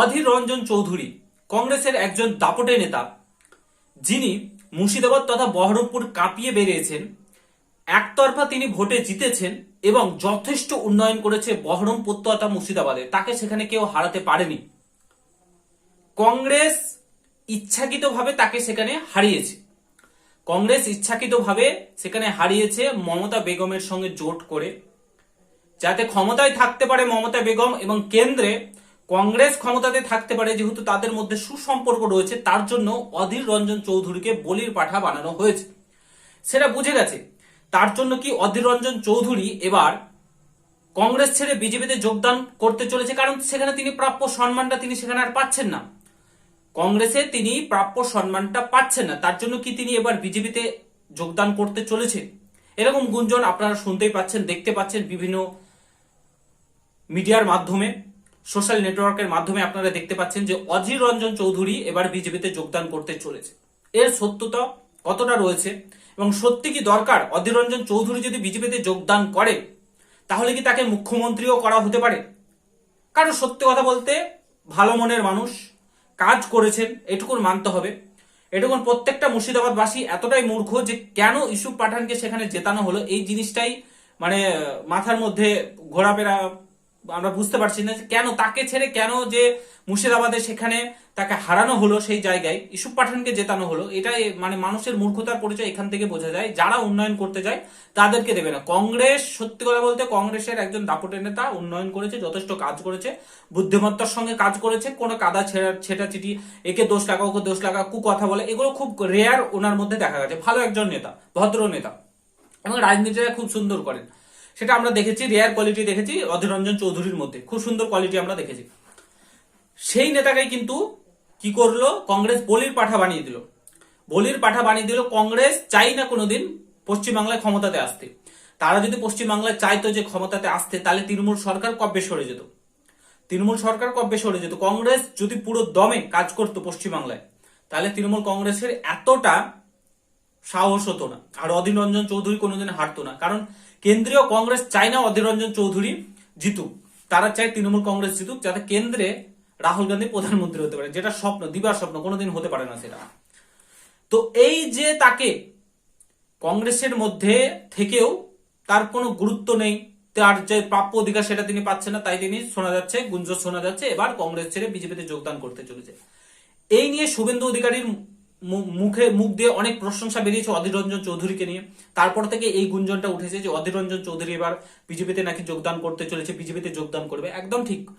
অধীর রঞ্জন চৌধুরী, কংগ্রেসের একজন দাপটে নেতা, যিনি মুর্শিদাবাদ তথা বহরমপুর কাঁপিয়ে বেরিয়েছেন। একতরফা তিনি ভোটে জিতেছেন এবং যথেষ্ট উন্নয়ন করেছে বহরমপুর তথা মুর্শিদাবাদে। তাকে সেখানে কেউ হারাতে পারেনি। কংগ্রেস ইচ্ছাকৃতভাবে তাকে সেখানে হারিয়েছে। কংগ্রেস ইচ্ছাকৃতভাবে সেখানে হারিয়েছে মমতা বেগমের সঙ্গে জোট করে। যাতে ক্ষমতায় থাকতে পারে মমতা বেগম এবং কেন্দ্রে কংগ্রেস ক্ষমতাতে থাকতে পারে যেহেতু তাদের মধ্যে সুসম্পর্ক রয়েছে, তার জন্য অধীর রঞ্জন চৌধুরীকে বলির পাঠা বানানো হয়েছে। সেটা বুঝে গেছে। তার জন্য কি অধীর রঞ্জন চৌধুরী এবার কংগ্রেস ছেড়ে বিজেপিতে যোগদান করতে চলেছে? কারণ সেখানে তিনি প্রাপ্য সম্মানটা তিনি সেখানে আর পাচ্ছেন না। কংগ্রেসে তিনি প্রাপ্য সম্মানটা পাচ্ছেন না। তার জন্য কি তিনি এবার বিজেপিতে যোগদান করতে চলেছে? এরকম গুঞ্জন আপনারা শুনতেই পাচ্ছেন, দেখতে পাচ্ছেন বিভিন্ন মিডিয়ার মাধ্যমে। সোশ্যাল নেটওয়ার্কের মাধ্যমে আপনারা দেখতে পাচ্ছেন যে অধীর রঞ্জন চৌধুরী এবার বিজেপিতে যোগদান করতে চলেছে। এর সত্যতা কতটা রয়েছে এবং সত্যি কি দরকার? অধীর রঞ্জন চৌধুরী যদি বিজেপিতে যোগদান করে, তাহলে কি তাকে মুখ্যমন্ত্রীও করা হতে পারে? কারণ সত্যি কথা বলতে ভালো মনের মানুষ কাজ করেছেন, এটুকুন মানতে হবে। এটুকুন প্রত্যেকটা মুর্শিদাবাদবাসী এতটাই মূর্খ যে কেন ইস্যু পাঠানকে সেখানে জেতানো হলো, এই জিনিসটাই মানে মাথার মধ্যে ঘোরাফেরা আমরা বুঝতে পারছি না যে কেন তাকে ছেড়ে কেন যে মুর্শিদাবাদে সেখানে তাকে হারানো হলো সেই জায়গায় ইস্যু পাঠানকে জেতানো হলো, এটাই মানে মানুষের মূর্খতার পরিচয় এখান থেকে বোঝা যায়। যারা উন্নয়ন করতে যায়, তাদেরকে দেবে না। কংগ্রেস, সত্যি কথা বলতে কংগ্রেসের একজন দাপটের নেতা উন্নয়ন করেছে, যথেষ্ট কাজ করেছে, বুদ্ধিমত্তার সঙ্গে কাজ করেছে, কোনো কাদা ছেড়া ছেটাচিটি একে দোষ লাগা ওকে দোষ লাগা কু কথা বলে, এগুলো খুব রেয়ার ওনার মধ্যে দেখা গেছে। ভালো একজন নেতা, ভদ্র নেতা, এবং রাজনীতিটা খুব সুন্দর করেন। সেটা আমরা দেখেছি রেয়ার কোয়ালিটি দেখেছি অধীর রঞ্জন চৌধুরীর মধ্যে। খুব সুন্দর কোয়ালিটি আমরা দেখেছি। সেই নেতাকে কিন্তু কি করল? কংগ্রেস বলির পাঠা বানিয়ে দিল। বলির পাঠা বানিয়ে দিল, কংগ্রেস চাই না কোনোদিন পশ্চিমবাংলায় ক্ষমতাতে আসতে। তারা যদি পশ্চিমবাংলায় চাইতো যে ক্ষমতাতে আসতে, তাহলে তৃণমূল সরকার কবে সরে যেত। তৃণমূল সরকার কবে সরে যেত। কংগ্রেস যদি পুরো দমে কাজ করতো পশ্চিমবাংলায়, তাহলে তৃণমূল কংগ্রেসের এতটা সাহস হতো না। আর অধীর রঞ্জন চৌধুরী কোনোদিন হারতো না। কারণ কেন্দ্রীয় কংগ্রেস চায় না অধীর রঞ্জন চৌধুরী জিতুক। তারা চায় তৃণমূল কংগ্রেস জিতুক, যাতে কেন্দ্রে রাহুল গান্ধী প্রধানমন্ত্রী হতে পারে। যেটা স্বপ্ন, দিবার স্বপ্ন, কোনোদিন হতে পারে না সেটা। তো এই যে তাকে কংগ্রেসের মধ্যে থেকেও তার কোনো গুরুত্ব নেই। তার যে প্রাপ্য অধিকার সেটা তিনি পাচ্ছেন না, তাই তিনি শোনা যাচ্ছে গুঞ্জ শোনা যাচ্ছে। এবার কংগ্রেস ছেড়ে বিজেপিতে যোগদান করতে চলেছে। এই নিয়ে শুভেন্দু অধিকারীর মুখে মুখ দিয়ে অনেক প্রশংসা বেরিয়েছে অধীর রঞ্জন চৌধুরীকে নিয়ে। তারপর থেকে এই গুঞ্জনটা উঠেছে যে অধীর রঞ্জন চৌধুরী এবার বিজেপিতে নাকি যোগদান করতে চলেছে, বিজেপিতে যোগদান করবে। একদম ঠিক।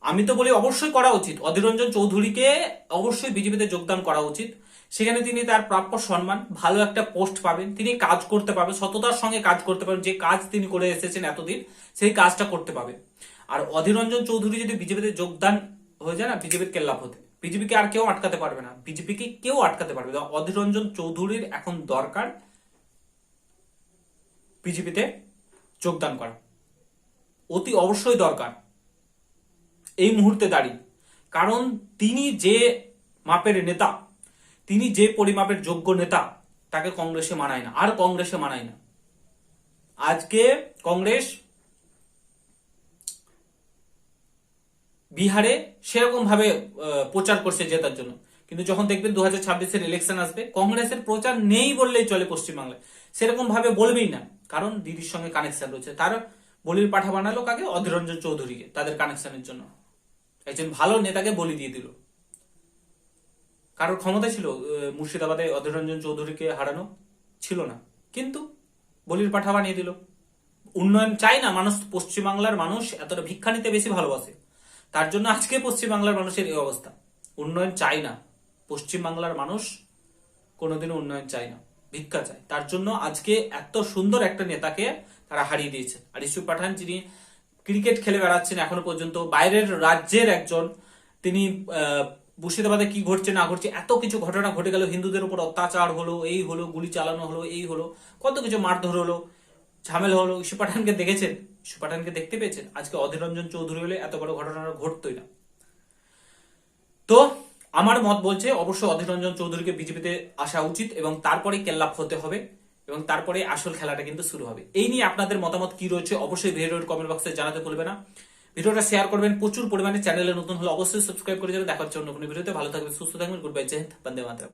আমি তো বলি অবশ্যই করা উচিত। অধীর রঞ্জন চৌধুরীকে অবশ্যই বিজেপিতে যোগদান করা উচিত। সেখানে তিনি তার প্রাপ্য সম্মান, ভালো একটা পোস্ট পাবেন। তিনি কাজ করতে পারবেন, সততার সঙ্গে কাজ করতে পারবেন। যে কাজ তিনি করে এসেছেন এতদিন, সেই কাজটা করতে পাবেন আর অধীর রঞ্জন চৌধুরী যদি বিজেপিতে যোগদান হয়ে যায় না, বিজেপির কেল্লাভ হতে বিজেপিকে আর কেউ আটকাতে পারবে না। বিজেপিকে কেউ আটকাতে পারবে না। অধীর রঞ্জন চৌধুরীর এখন দরকার বিজেপিতে যোগদান করা। অতি অবশ্যই দরকার। এই মুহূর্তে দাঁড়িয়ে। কারণ তিনি যে মাপের নেতা, তিনি যে পরিমাপের যোগ্য নেতা, তাকে কংগ্রেসে মানায় না। আর কংগ্রেসে মানায় না। আজকে কংগ্রেস বিহারে সেরকম ভাবে প্রচার করছে জেতার জন্য। কিন্তু যখন দেখবেন দু হাজার ছাব্বিশের ইলেকশন আসবে, কংগ্রেসের প্রচার নেই বললেই চলে পশ্চিমবাংলায়। সেরকম ভাবে বলবেই না। কারণ দিদির সঙ্গে কানেকশন রয়েছে। তার বলির পাঠা বানালো কাকে? অধীররঞ্জন চৌধুরীকে, তাদের কানেকশনের জন্য। একজন ভালো নেতাকে বলি দিয়ে দিল। কারোর ক্ষমতা ছিল? মুর্শিদাবাদে অধীররঞ্জন চৌধুরীকে হারানো ছিল না। কিন্তু বলির পাঠা বানিয়ে দিল। উন্নয়ন চাই না। মানুষ পশ্চিমবাংলার মানুষ এতটা ভিক্ষা নিতে বেশি ভালোবাসে। তার জন্য আজকে পশ্চিমবাংলার মানুষের এই অবস্থা। উন্নয়ন চাই না। পশ্চিমবাংলার মানুষ কোনোদিনও উন্নয়ন চায় না, ভিক্ষা চায়। তার জন্য আজকে এত সুন্দর একটা নেতাকে তারা হারিয়ে দিয়েছে। আর ইস্যু পাঠান যিনি ক্রিকেট খেলে বেড়াচ্ছেন এখনও পর্যন্ত, বাইরের রাজ্যের একজন, তিনি মুর্শিদাবাদে কি ঘটছে না ঘটছে, এত কিছু ঘটনা ঘটে গেল, হিন্দুদের উপর অত্যাচার হলো, এই হলো, গুলি চালানো হলো, এই হলো, কত কিছু মারধর হলো। ঝামেলা হলো। ইস্যু পাঠানকে দেখেছেন? ইস্যু পাঠানকে দেখতে পেয়েছেন? আজকে অধীর রঞ্জন চৌধুরী হলে এত বড় ঘটনা ঘটতোই না। তো আমার মত বলছে অবশ্যই অধীর রঞ্জন চৌধুরীকে বিজেপিতে আসা উচিত এবং তারপরে কেল্লাপ হতে হবে এবং তারপরে আসল খেলাটা কিন্তু শুরু হবে। এই নিয়ে আপনাদের মতামত কি রয়েছে অবশ্যই ভিডিওর কমেন্ট বক্সে জানাতে ভুলবে না। ভিডিওটা শেয়ার করবেন, প্রচুর পরিমাণে চ্যানেলে নতুন হলে অবশ্যই সাবস্ক্রাইব করে যাবেন। দেখা হচ্ছে অন্য কোনো ভিডিওতে। ভালো থাকবেন, সুস্থ থাকবেন গুড বাই জয় হিন্দ, বন্দে মাতরম।